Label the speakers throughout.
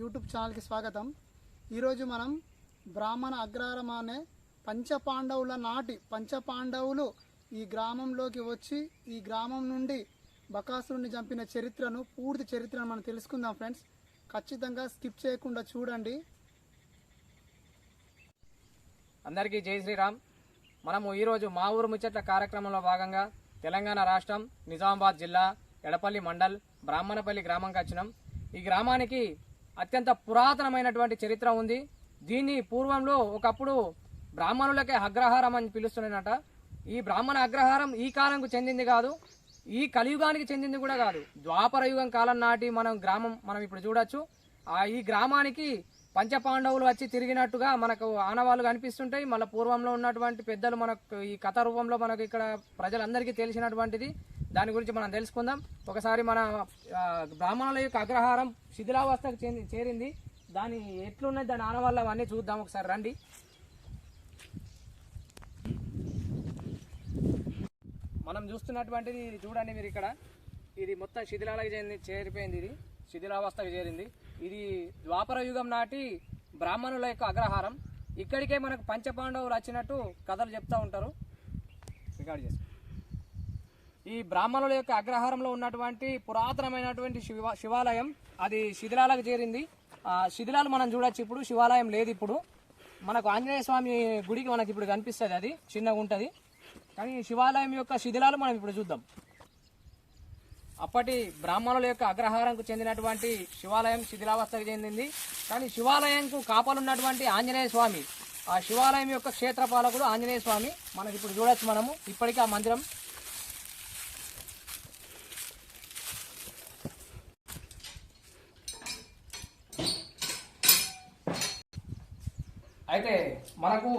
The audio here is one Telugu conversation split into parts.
Speaker 1: యూట్యూబ్ ఛానల్కి స్వాగతం. ఈరోజు మనం బ్రాహ్మణ అగ్రహారం అనే పంచపాండవుల నాటి పంచపాండవులు ఈ గ్రామంలోకి వచ్చి ఈ గ్రామం నుండి బకాసురుని చంపిన చరిత్రను పూర్తి చరిత్రను మనం తెలుసుకుందాం ఫ్రెండ్స్. ఖచ్చితంగా స్కిప్ చేయకుండా చూడండి.
Speaker 2: అందరికీ జై శ్రీరామ్. మనము ఈరోజు మా ఊరు ముచ్చట్ల కార్యక్రమంలో భాగంగా తెలంగాణ రాష్ట్రం నిజామాబాద్ జిల్లా ఎడపల్లి మండల్ బ్రాహ్మణపల్లి గ్రామంకి వచ్చినాం. ఈ గ్రామానికి అత్యంత పురాతనమైనటువంటి చరిత్ర ఉంది. దీన్ని పూర్వంలో ఒకప్పుడు బ్రాహ్మణులకే అగ్రహారం అని పిలుస్తున్నారట ఈ బ్రాహ్మణ అగ్రహారం ఈ కాలంకు చెందింది కాదు ఈ కలియుగానికి చెందింది కూడా కాదు. ద్వాపర యుగం కాలం నాటి మనం గ్రామం మనం ఇప్పుడు చూడొచ్చు. ఆ ఈ గ్రామానికి పంచపాండవులు వచ్చి తిరిగినట్టుగా మనకు ఆనవాళ్ళు కనిపిస్తుంటాయి. మళ్ళీ పూర్వంలో ఉన్నటువంటి పెద్దలు మనకు ఈ కథ రూపంలో మనకు ఇక్కడ ప్రజలందరికీ తెలిసినటువంటిది. దాని గురించి మనం తెలుసుకుందాం. ఒకసారి మన బ్రాహ్మణుల యొక్క అగ్రహారం శిథిలావస్థకు చేరింది. దాని ఎట్లున్నది దాని ఆనవాళ్ళు అవన్నీ చూద్దాం ఒకసారి రండి. మనం చూస్తున్నటువంటిది ఇది చూడండి మీరు ఇక్కడ. ఇది మొత్తం శిథిలాలకు చెంది చేరిపోయింది ఇది. శిథిలావస్థకు చేరింది. ఇది ద్వాపర యుగం నాటి బ్రాహ్మణుల యొక్క అగ్రహారం. ఇక్కడికే మనకు పంచపాండవులు వచ్చినట్టు కథలు చెప్తూ ఉంటారు. రికార్డ్ చేసుకో ఈ బ్రాహ్మణుల యొక్క అగ్రహారంలో ఉన్నటువంటి పురాతనమైనటువంటి శివ శివాలయం అది శిథిలాలకు చేరింది. ఆ శిథిలాలు మనం చూడొచ్చు ఇప్పుడు శివాలయం లేదు ఇప్పుడు. మనకు ఆంజనేయ స్వామి గుడికి మనకి ఇప్పుడు కనిపిస్తుంది అది చిన్నగా ఉంటుంది. కానీ శివాలయం యొక్క శిథిలాలు మనం ఇప్పుడు చూద్దాం. అప్పటి బ్రాహ్మణుల యొక్క అగ్రహారంకు చెందినటువంటి శివాలయం శిథిలావస్థకు చెందింది. కానీ శివాలయంకు కాపలున్నటువంటి ఆంజనేయ స్వామి ఆ శివాలయం యొక్క క్షేత్రపాలకుడు ఆంజనేయ స్వామి మనకి ఇప్పుడు చూడొచ్చు మనము. ఇప్పటికీ ఆ మందిరం అయితే మనకు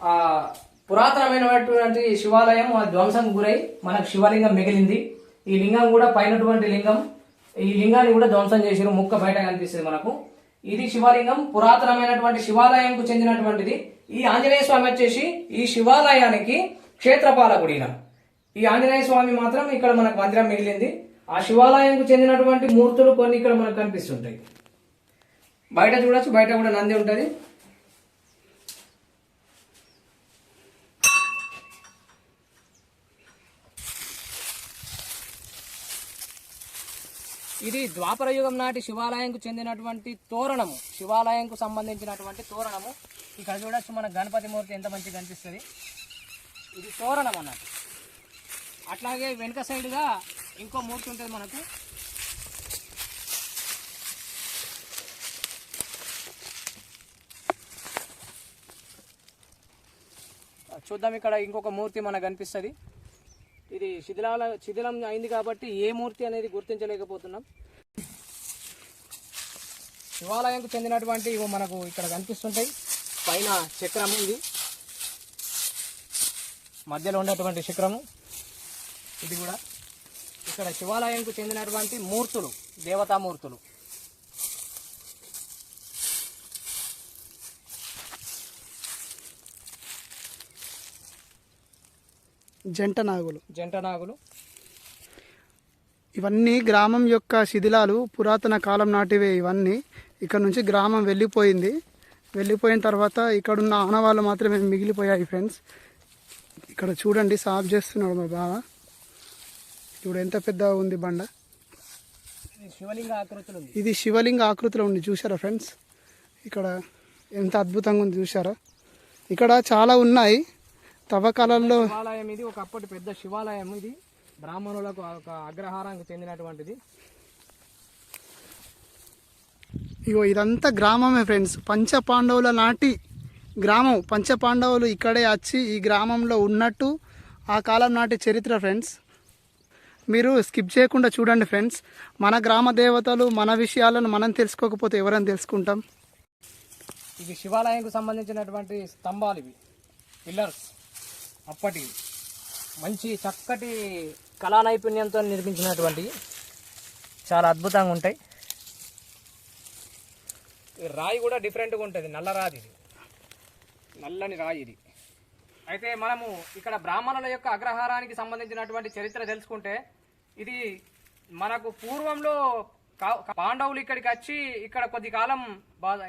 Speaker 2: ఆ పురాతనమైనటువంటి శివాలయం ధ్వంసం గురై మనకు శివలింగం మిగిలింది. ఈ లింగం కూడా పైనటువంటి లింగం. ఈ లింగాన్ని కూడా ధ్వంసం చేసిన ముక్క బయట కనిపిస్తుంది మనకు. ఇది శివలింగం పురాతనమైనటువంటి శివాలయంకు చెందినటువంటిది. ఈ ఆంజనేయ స్వామి వచ్చేసి ఈ శివాలయానికి క్షేత్రపాలకుడు ఈయన. ఈ ఆంజనేయ స్వామి మాత్రం ఇక్కడ మనకు మందిరం మిగిలింది. ఆ శివాలయంకు చెందినటువంటి మూర్తులు కొన్ని ఇక్కడ మనకు కనిపిస్తుంటాయి. బయట చూడొచ్చు బయట కూడా నంది ఉంటుంది. ఇది ద్వాపర యుగం నాటి శివాలయంకు చెందినటువంటి తోరణము. శివాలయంకు సంబంధించినటువంటి తోరణము. ఇక్కడ చూడొచ్చు మన గణపతి మూర్తి ఎంత మంచిగా కనిపిస్తుంది. ఇది తోరణం అన్నట్టు. అట్లాగే వెనుక సైడ్గా ఇంకో మూర్తి ఉంటుంది మనకు. చూద్దాం ఇక్కడ ఇంకొక మూర్తి మనకు కనిపిస్తుంది. ఇది శిథిలాల శిథిలం అయింది కాబట్టి ఏ మూర్తి అనేది గుర్తించలేకపోతున్నాం. శివాలయంకు చెందినటువంటి ఇవి మనకు ఇక్కడ కనిపిస్తుంటాయి. పైన చక్రము ఇది. మధ్యలో ఉన్నటువంటి శిఖరము ఇది కూడా. ఇక్కడ శివాలయంకు చెందినటువంటి మూర్తులు దేవతామూర్తులు.
Speaker 1: జంట నాగులు.
Speaker 2: జంట నాగులు.
Speaker 1: ఇవన్నీ గ్రామం యొక్క శిథిలాలు పురాతన కాలం నాటివే ఇవన్నీ. ఇక్కడ నుంచి గ్రామం వెళ్ళిపోయింది. వెళ్ళిపోయిన తర్వాత ఇక్కడున్న ఆనవాళ్ళు మాత్రమే మిగిలిపోయాయి ఫ్రెండ్స్. ఇక్కడ చూడండి సాఫ్ చేస్తున్నాడు మా బావ. చూడు ఎంత పెద్దగా ఉంది బండ.
Speaker 2: శివలింగ ఆకృతులు
Speaker 1: ఇది శివలింగ ఆకృతిలో ఉంది చూసారా ఫ్రెండ్స్? ఇక్కడ ఎంత అద్భుతంగా ఉంది చూసారా ఇక్కడ చాలా ఉన్నాయి. తవ్వకాలలో
Speaker 2: శివాలయం ఇది ఒకప్పటి పెద్ద శివాలయం ఇది. బ్రాహ్మణులకు ఒక అగ్రహారానికి చెందినటువంటిది.
Speaker 1: ఇగో ఇదంతా గ్రామమే ఫ్రెండ్స్. పంచపాండవుల నాటి గ్రామం. పంచపాండవులు ఇక్కడే వచ్చి ఈ గ్రామంలో ఉన్నట్టు ఆ కాలం నాటి చరిత్ర ఫ్రెండ్స్. మీరు స్కిప్ చేయకుండా చూడండి ఫ్రెండ్స్. మన గ్రామ దేవతలు మన విషయాలను మనం తెలుసుకోకపోతే ఎవరైనా తెలుసుకుంటాం?
Speaker 2: ఇవి శివాలయంకు సంబంధించినటువంటి స్తంభాలు ఇవి. పిల్లర్స్. అప్పటి మంచి చక్కటి కళా నైపుణ్యంతో నిర్మించినటువంటి చాలా అద్భుతంగా ఉంటాయి. రాయి కూడా డిఫరెంట్గా ఉంటుంది నల్ల రాది ఇది. నల్లని రాయి ఇది. అయితే మనము ఇక్కడ బ్రాహ్మణుల యొక్క అగ్రహారానికి సంబంధించినటువంటి చరిత్ర తెలుసుకుంటే ఇది మనకు పూర్వంలో కా- పాండవులు ఇక్కడికి వచ్చి ఇక్కడ కొద్ది కాలం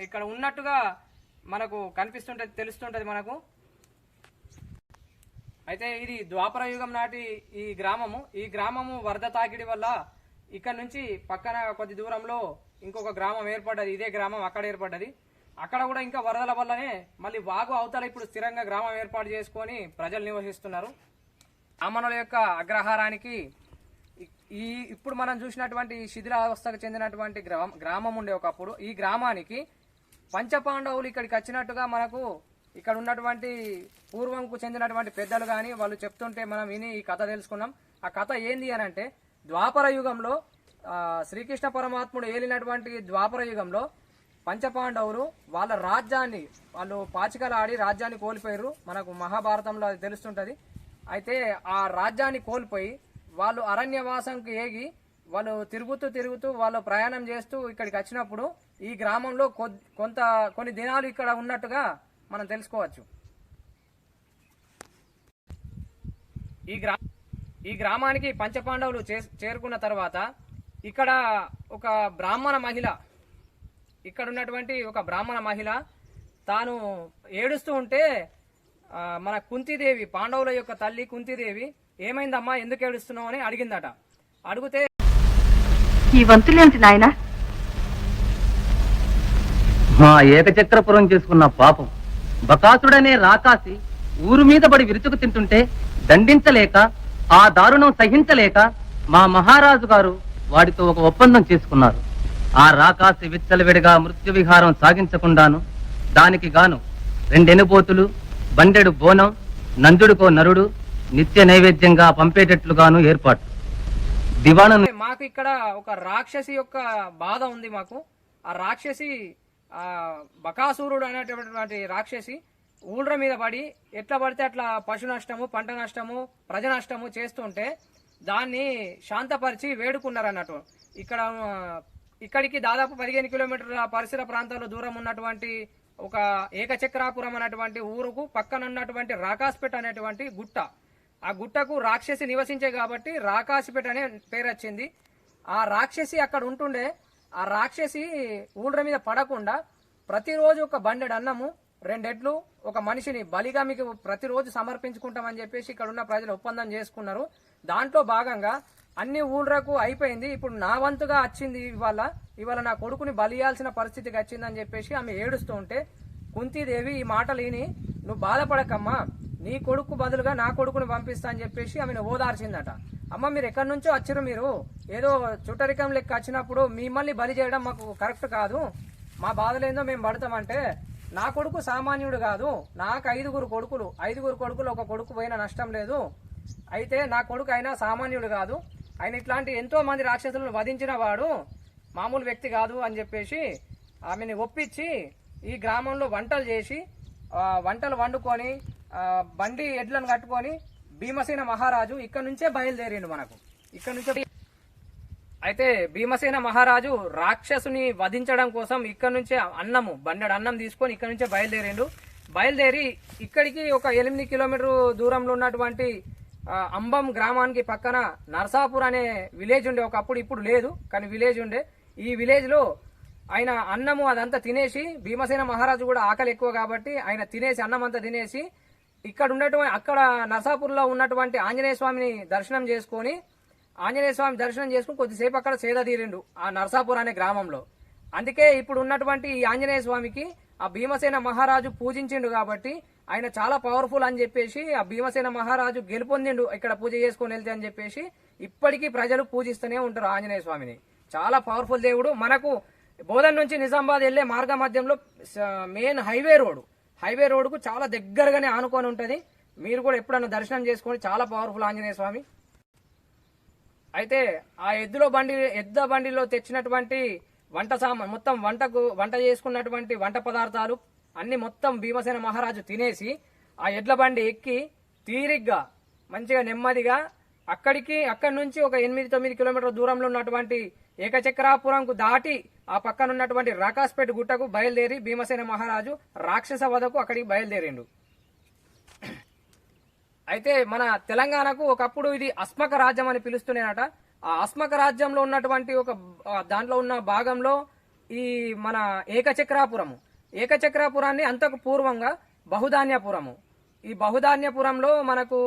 Speaker 2: ఇక్కడ ఉన్నట్టుగా మనకు కనిపిస్తుంటది తెలుస్తుంటది మనకు. అయితే ఇది ద్వాపర యుగం నాటి ఈ గ్రామము. ఈ గ్రామము వరద తాకిడి వల్ల ఇక్కడ నుంచి పక్కన కొద్ది దూరంలో ఇంకొక గ్రామం ఏర్పడ్డది. ఇదే గ్రామం అక్కడ ఏర్పడ్డది. అక్కడ కూడా ఇంకా వరదల వల్లనే మళ్ళీ వాగు అవతల ఇప్పుడు స్థిరంగా గ్రామం ఏర్పాటు చేసుకొని ప్రజలు నివసిస్తున్నారు. బ్రాహ్మణుల యొక్క అగ్రహారానికి ఈ ఇప్పుడు మనం చూసినటువంటి ఈ శిథిలావస్థకు చెందినటువంటి గ్రామం గ్రామం ఉండే ఒకప్పుడు ఈ గ్రామానికి పంచపాండవులు ఇక్కడికి వచ్చినట్టుగా మనకు ఇక్కడ ఉన్నటువంటి పూర్వంకు చెందినటువంటి పెద్దలు కానీ వాళ్ళు చెప్తుంటే మనం విని ఈ కథ తెలుసుకున్నాం. ఆ కథ ఏంది అని అంటే ద్వాపర యుగంలో శ్రీకృష్ణ పరమాత్ముడు ఏలినటువంటి ద్వాపర యుగంలో పంచపాండవులు వాళ్ళ రాజ్యాన్ని వాళ్ళు పాచికలాడి రాజ్యాన్ని కోల్పోయారు మనకు మహాభారతంలో అది తెలుస్తుంటుంది. అయితే ఆ రాజ్యాన్ని కోల్పోయి వాళ్ళు అరణ్యవాసంకి ఏగి వాళ్ళు తిరుగుతూ తిరుగుతూ వాళ్ళు ప్రయాణం చేస్తూ ఇక్కడికి వచ్చినప్పుడు ఈ గ్రామంలో కొంత కొన్ని దినాలు ఇక్కడ ఉన్నట్టుగా మనం తెలుసుకోవచ్చు. ఈ గ్రా ఈ గ్రామానికి పంచపాండవులు చే- చేరుకున్న తర్వాత ఇక్కడ ఒక బ్రాహ్మణ మహిళ ఇక్కడ ఉన్నటువంటి ఒక బ్రాహ్మణ మహిళ తాను ఏడుస్తూ ఉంటే మన కుంతిదేవి పాండవుల యొక్క తల్లి కుంతిదేవి ఏమైందమ్మా ఎందుకు ఏడుస్తున్నావు? అని అడిగిందట. అడిగితే
Speaker 3: ఈ వంతులేంటి నాయనా?
Speaker 4: మా ఏకచక్రపురం చేసుకున్న పాపం. బకాసుడనే రాకాసి ఊరు మీద పడి విరుచుకు తింటుంటే దండించలేక ఆ దారుణం సహించలేక మా మహారాజు గారు వాడితో ఒక ఒప్పందం చేసుకున్నారు. ఆ రాకాసి విచ్చలవిడిగా మృత్యు విహారం సాగించకుండాను దానికి గాను రెండెనుబోతులు బండెడు బోనం నందుడుకో నరుడు నిత్య నైవేద్యంగా పంపేటట్లుగాను ఏర్పాటు. దివాణం
Speaker 2: మాకు ఇక్కడ ఒక రాక్షసి యొక్క బాధ ఉంది మాకు. ఆ రాక్షసి బకాసురుడు అనేటటువంటి రాక్షసి ఊళ్ళ మీద పడి ఎట్లా పడితే అట్లా పశు నష్టము పంట నష్టము ప్రజ నష్టము చేస్తుంటే దాన్ని శాంతపరిచి వేడుకున్నారు అన్నట్టు ఇక్కడ ఇక్కడికి దాదాపు పదిహేను కిలోమీటర్ల పరిసర ప్రాంతాల్లో దూరం ఉన్నటువంటి ఒక ఏకచక్రాపురం అనేటువంటి ఊరుకు పక్కన ఉన్నటువంటి రాకాస్పేట అనేటువంటి గుట్ట. ఆ గుట్టకు రాక్షసి నివసించే కాబట్టి రాకాసిపేట అనే పేరు వచ్చింది ఆ రాక్షసి అక్కడ ఉంటుండే ఆ రాక్షసి ఊళ్ళ మీద పడకుండా ప్రతిరోజు ఒక బండెడు అన్నము రెండెడ్లు ఒక మనిషిని బలిగా మీకు ప్రతిరోజు సమర్పించుకుంటామని చెప్పేసి ఇక్కడ ఉన్న ప్రజలు ఒప్పందం చేసుకున్నారు. దాంట్లో భాగంగా అన్ని ఊళ్ళకు అయిపోయింది. ఇప్పుడు నా వంతుగా వచ్చింది ఇవాళ. ఇవాళ నా కొడుకుని బలియాల్సిన పరిస్థితికి వచ్చిందని చెప్పేసి ఆమె ఏడుస్తూ ఉంటే కుంతీదేవి ఈ మాటలు విని నువ్వు బాధపడకమ్మా. నీ కొడుకు బదులుగా నా కొడుకుని పంపిస్తా అని చెప్పేసి ఆమెను ఓదార్చిందట. అమ్మ మీరు ఎక్కడి నుంచో వచ్చారు మీరు. ఏదో చుట్టరికం లెక్క వచ్చినప్పుడు మిమ్మల్ని బలి చేయడం మాకు కరెక్ట్ కాదు. మా బాధలేందో మేము పడతామంటే నా కొడుకు సామాన్యుడు కాదు. నాకు ఐదుగురు కొడుకులు. ఐదుగురు కొడుకులు ఒక కొడుకు పోయిన నష్టం లేదు. అయితే నా కొడుకు అయినా సామాన్యుడు కాదు. ఆయన ఇట్లాంటి ఎంతో మంది రాక్షసులను వధించిన వాడు మామూలు వ్యక్తి కాదు అని చెప్పేసి ఆమెని ఒప్పించి ఈ గ్రామంలో వంటలు చేసి వంటలు వండుకొని బండి ఎడ్లను కట్టుకొని భీమసేన మహారాజు ఇక్కడ నుంచే బయలుదేరిండు మనకు. ఇక్కడ నుంచే అయితే భీమసేన మహారాజు రాక్షసుని వధించడం కోసం ఇక్కడ నుంచే అన్నము బండెడు అన్నం తీసుకొని ఇక్కడ నుంచే బయలుదేరిండు. బయలుదేరి ఇక్కడికి ఒక ఎనిమిది కిలోమీటర్ దూరంలో ఉన్నటువంటి అంబం గ్రామానికి పక్కన నర్సాపూర్ అనే విలేజ్ ఉండే. ఒకప్పుడు ఇప్పుడు లేదు కానీ విలేజ్ ఉండే. ఈ విలేజ్లో ఆయన అన్నము అదంతా తినేసి భీమసేన మహారాజు కూడా ఆకలి ఎక్కువ కాబట్టి ఆయన తినేసి అన్నం అంతా తినేసి ఇక్కడ ఉన్నటువంటి అక్కడ నర్సాపూర్లో ఉన్నటువంటి ఆంజనేయ స్వామిని దర్శనం చేసుకొని ఆంజనేయ స్వామి దర్శనం చేసుకుని కొద్దిసేపు అక్కడ సేద తీరిండు ఆ నర్సాపూర్ అనే గ్రామంలో. అందుకే ఇప్పుడు ఉన్నటువంటి ఈ ఆంజనేయ స్వామికి ఆ భీమసేన మహారాజు పూజించిండు కాబట్టి ఆయన చాలా పవర్ఫుల్ అని చెప్పేసి ఆ భీమసేన మహారాజు గెలుపొందిండు ఇక్కడ పూజ చేసుకొని వెళ్తే అని చెప్పేసి ఇప్పటికీ ప్రజలు పూజిస్తూనే ఉంటారు ఆంజనేయ స్వామిని. చాలా పవర్ఫుల్ దేవుడు. మనకు బోధన్ నుంచి నిజామాబాద్ వెళ్ళే మార్గ మధ్యంలో మెయిన్ హైవే రోడ్డు. హైవే రోడ్కు చాలా దగ్గరగానే ఆనుకొని ఉంటుంది. మీరు కూడా ఎప్పుడన్నా దర్శనం చేసుకోండి చాలా పవర్ఫుల్ ఆంజనేయ స్వామి. అయితే ఆ ఎద్దులో బండి ఎద్ద బండిలో తెచ్చినటువంటి వంట సామాన్ మొత్తం వంటకు వంట చేసుకున్నటువంటి వంట పదార్థాలు అన్ని మొత్తం భీమసేన మహారాజు తినేసి ఆ ఎడ్ల బండి ఎక్కి తీరిగ్గా మంచిగా నెమ్మదిగా అక్కడికి అక్కడి నుంచి ఒక ఎనిమిది తొమ్మిది కిలోమీటర్ల దూరంలో ఉన్నటువంటి ఏకచక్రాపురంకు దాటి ఆ పక్కన ఉన్నటువంటి రాకాస్పేట గుట్టకు బయలుదేరి భీమసేన మహారాజు రాక్షస వదకు అక్కడికి బయలుదేరిండు. అయితే మన తెలంగాణకు ఒకప్పుడు ఇది అస్మక రాజ్యం అని పిలుస్తున్నానట ఆ అస్మక రాజ్యంలో ఉన్నటువంటి ఒక దాంట్లో ఉన్న భాగంలో ఈ మన ఏకచక్రాపురము. ఏకచక్రాపురాన్ని అంతకు పూర్వంగా బహుధాన్యపురము. ఈ బహుధాన్యపురంలో మనకు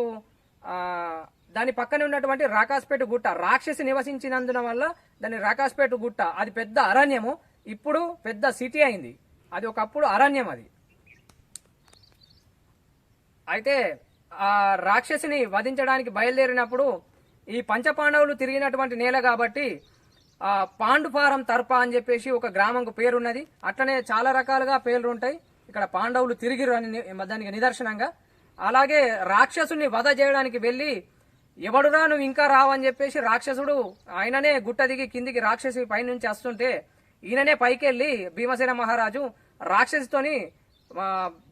Speaker 2: దాని పక్కనే ఉన్నటువంటి రాకాస్పేట గుట్ట రాక్షసి నివసించినందున వల్ల దాని రాకాస్పేట గుట్ట అది పెద్ద అరణ్యము. ఇప్పుడు పెద్ద సిటీ అయింది. అది ఒకప్పుడు అరణ్యం అది. అయితే ఆ రాక్షసిని వధించడానికి బయలుదేరినప్పుడు ఈ పంచపాండవులు తిరిగినటువంటి నేల కాబట్టి ఆ పాండుపారం తర్ప అని చెప్పేసి ఒక గ్రామంకు పేరున్నది. అట్లనే చాలా రకాలుగా పేర్లు ఉంటాయి ఇక్కడ పాండవులు తిరిగిరు అని దానికి నిదర్శనంగా. అలాగే రాక్షసుని వధ చేయడానికి వెళ్ళి ఎవడురా నువ్వు ఇంకా రావని చెప్పేసి రాక్షసుడు ఆయననే గుట్ట దిగి కిందికి రాక్షసి పైనుంచి వస్తుంటే ఈయననే పైకెళ్ళి భీమసేన మహారాజు రాక్షసితోని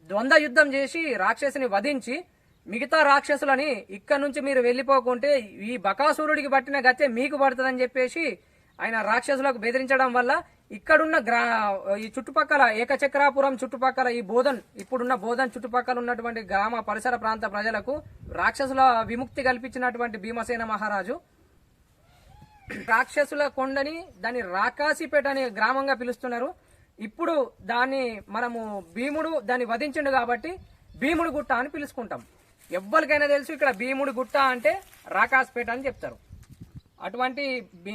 Speaker 2: ద్వంద్వ యుద్ధం చేసి రాక్షసిని వధించి మిగతా రాక్షసులని ఇక్కడ నుంచి మీరు వెళ్ళిపోకుంటే ఈ బకాసురుడికి పట్టిన గతే మీకు పడుతుందని చెప్పేసి ఆయన రాక్షసులకు బెదిరించడం వల్ల ఇక్కడున్న గ్రా ఈ చుట్టుపక్కల ఏకచక్రాపురం చుట్టుపక్కల ఈ బోధన్ ఇప్పుడున్న బోధన్ చుట్టుపక్కల ఉన్నటువంటి గ్రామ పరిసర ప్రాంత ప్రజలకు రాక్షసుల విముక్తి కల్పించినటువంటి భీమసేన మహారాజు. రాక్షసుల కొండని దాన్ని రాకాసిపేట అనే గ్రామంగా పిలుస్తున్నారు. ఇప్పుడు దాన్ని మనము భీముడు దాన్ని వధించిండు కాబట్టి భీముడు గుట్ట అని పిలుచుకుంటాం. ఎవ్వరికైనా తెలుసు ఇక్కడ భీముడు గుట్ట అంటే రాకాసిపేట అని చెప్తారు. అటువంటి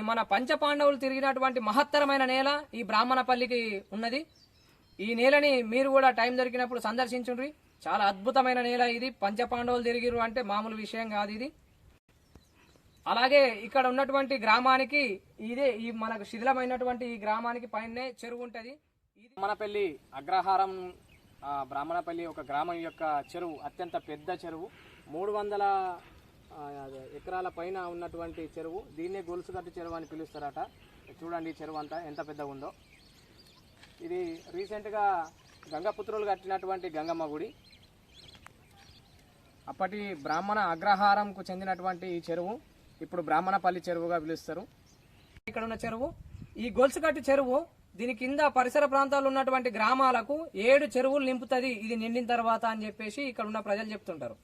Speaker 2: మన పంచపాండవులు తిరిగినటువంటి మహత్తరమైన నేల ఈ బ్రాహ్మణపల్లికి ఉన్నది. ఈ నేలని మీరు కూడా టైం దొరికినప్పుడు సందర్శించుండ్రి. చాలా అద్భుతమైన నేల ఇది. పంచపాండవులు తిరిగిరు అంటే మామూలు విషయం కాదు ఇది. అలాగే ఇక్కడ ఉన్నటువంటి గ్రామానికి ఇదే ఈ మనకు శిథిలమైనటువంటి ఈ గ్రామానికి పైనే చెరువు ఉంటుంది. ఇది మనపల్లి అగ్రహారం బ్రాహ్మణపల్లి ఒక గ్రామం యొక్క చెరువు అత్యంత పెద్ద చెరువు. మూడు వందల ఎకరాల పైన ఉన్నటువంటి చెరువు దీన్నే గొలుసుగట్టు చెరువు అని పిలుస్తారట. చూడండి చెరువు అంతా ఎంత పెద్దగా ఉందో. ఇది రీసెంట్గా గంగపుత్రులు కట్టినటువంటి గంగమ్మ గుడి. అప్పటి బ్రాహ్మణ అగ్రహారంకు చెందినటువంటి ఈ చెరువు ఇప్పుడు బ్రాహ్మణపల్లి చెరువుగా పిలుస్తారు. ఇక్కడ ఉన్న చెరువు ఈ గొలుసుగట్టు చెరువు దీని కింద పరిసర ప్రాంతాలు ఉన్నటువంటి గ్రామాలకు ఏడు చెరువులు నింపుతుంది. ఇది నిండిన తర్వాత అని చెప్పేసి ఇక్కడ ఉన్న ప్రజలు చెప్తుంటారు.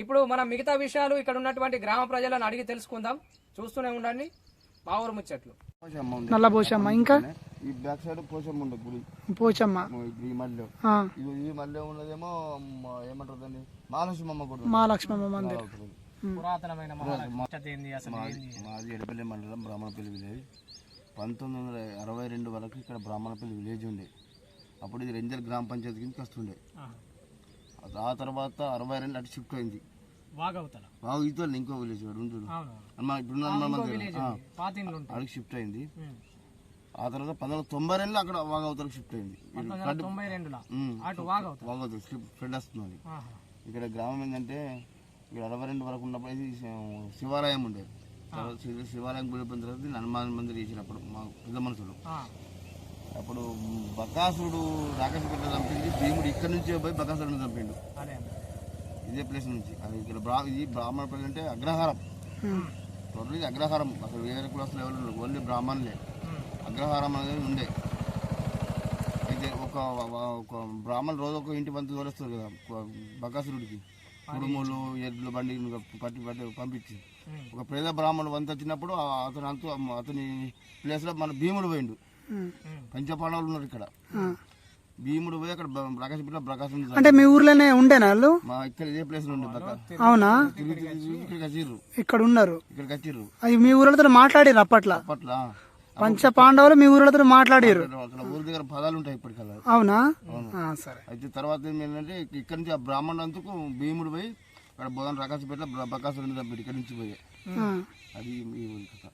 Speaker 2: ఇప్పుడు మనం మిగతా విషయాలు ఇక్కడ ఉన్నటువంటి గ్రామ ప్రజలను అడిగి తెలుసుకుందాం. చూస్తూనే ఉండండి. మా ఊరు ముచ్చట్లు
Speaker 1: నల్ల పోషమ్మ ఇంకా?
Speaker 5: ఈ బ్యాక్ సైడ్ పోచమ్మ ఉంది గుడి.
Speaker 1: పోచమ్మ
Speaker 5: ఈ ఇది ఈ మధ్యలో ఉన్నదేమో ఏమంటారు దాన్ని? మహాలక్ష్మమ్మ గుడి.
Speaker 1: మహాలక్ష్మమ్మ మందిర్.
Speaker 2: పురాతనమైన మహారాష్ట్ర ఏంది? అసలు
Speaker 5: మాది ఎడపల్లి మండలం బ్రాహ్మణపల్లి విలేజ్. పంతొమ్మిది వందల అరవై రెండు వరకు ఇక్కడ బ్రాహ్మణపల్లి విలేజ్ ఉండే. అప్పుడు ఇది రెంజల్ గ్రామ పంచాయతీ కిందకి వస్తుండే. ఆ తర్వాత అరవై రెండు అటు షిఫ్ట్ అయింది.
Speaker 2: వాగవుతల.
Speaker 5: బాగా ఇంకో విలేజ్ వాడు ఇప్పుడు అడిగి షిఫ్ట్ అయింది. ఆ తర్వాత పంతొమ్మిది తొంభై రెండులో అక్కడ వాగవతలకు షిఫ్ట్ అయింది.
Speaker 2: వాగవుతల.
Speaker 5: ఫ్రెండ్ వస్తుంది ఇక్కడ గ్రామం ఏంటంటే ఇక్కడ అరవై రెండు వరకు ఉన్నప్పుడు ఇది శివాలయం ఉండేది. శివాలయం కూలిపోయిన తర్వాత హనుమాన్ మందిర్ చేసినప్పుడు మా పెద్ద మనుషులు అప్పుడు బకాసుడు రాకేశ్వర చంపింది భీముడు ఇక్కడ నుంచి పోయి బకాసురుని చంపిండు.
Speaker 2: అదే
Speaker 5: ఇదే ప్లేస్ నుంచి. అది ఇక్కడ బ్రా ఇది బ్రాహ్మణపల్లి అంటే అగ్రహారం. టోటల్ ఇది అగ్రహారం. అసలు వేరే కులస్తులు ఎవరు. ఓన్లీ బ్రాహ్మణులే. అగ్రహారం అనేది ఉండే. అయితే ఒక ఒక బ్రాహ్మణులు రోజు ఒక ఇంటి పంతు తోలేస్తారు కదా బకాసురుడికి. కుడుములు ఎడ్లు బండి పట్టి పట్టి పంపించి. ఒక పేద బ్రాహ్మణుడు వంత వచ్చినప్పుడు అతను అంతు అతని ప్లేస్లో మన భీముడు పోయిండు. పంచపాండవులు ఉన్నారు ఇక్కడ. భీముడు పోయి అక్కడ బ- ప్రకాశంపేట ప్రకాశం
Speaker 1: అంటే మీ ఊర్లోనే ఉండేనా వాళ్ళు?
Speaker 5: మా ఇక్కడ ఇదే ప్లేస్ ఉండే బకా
Speaker 1: అవునా?
Speaker 5: ఇక్కడికి వచ్చిర్రు.
Speaker 1: ఇక్కడ ఉన్నారు.
Speaker 5: ఇక్కడికి వచ్చిర్రు.
Speaker 1: అవి మీ ఊర్లతో మాట్లాడిరు అప్పట్లో?
Speaker 5: అప్పట్లో?
Speaker 1: పంచ పాండవులు మీ ఊర్లతో మాట్లాడిరు
Speaker 5: అక్కడ ఊరి దగ్గర పదాలు ఉంటాయి ఇప్పటికల్లా.
Speaker 1: అవునా? ఆ, సరే.
Speaker 5: అయితే తర్వాత ఏంటంటే ఇక్కడ నుంచి ఆ బ్రాహ్మణుడు అంతకు భీముడు పోయి అక్కడ బోధన రాకాశపేట చంపాడు ఇక్కడ నుంచి పోయి. అది ఈ ఊరి కథ.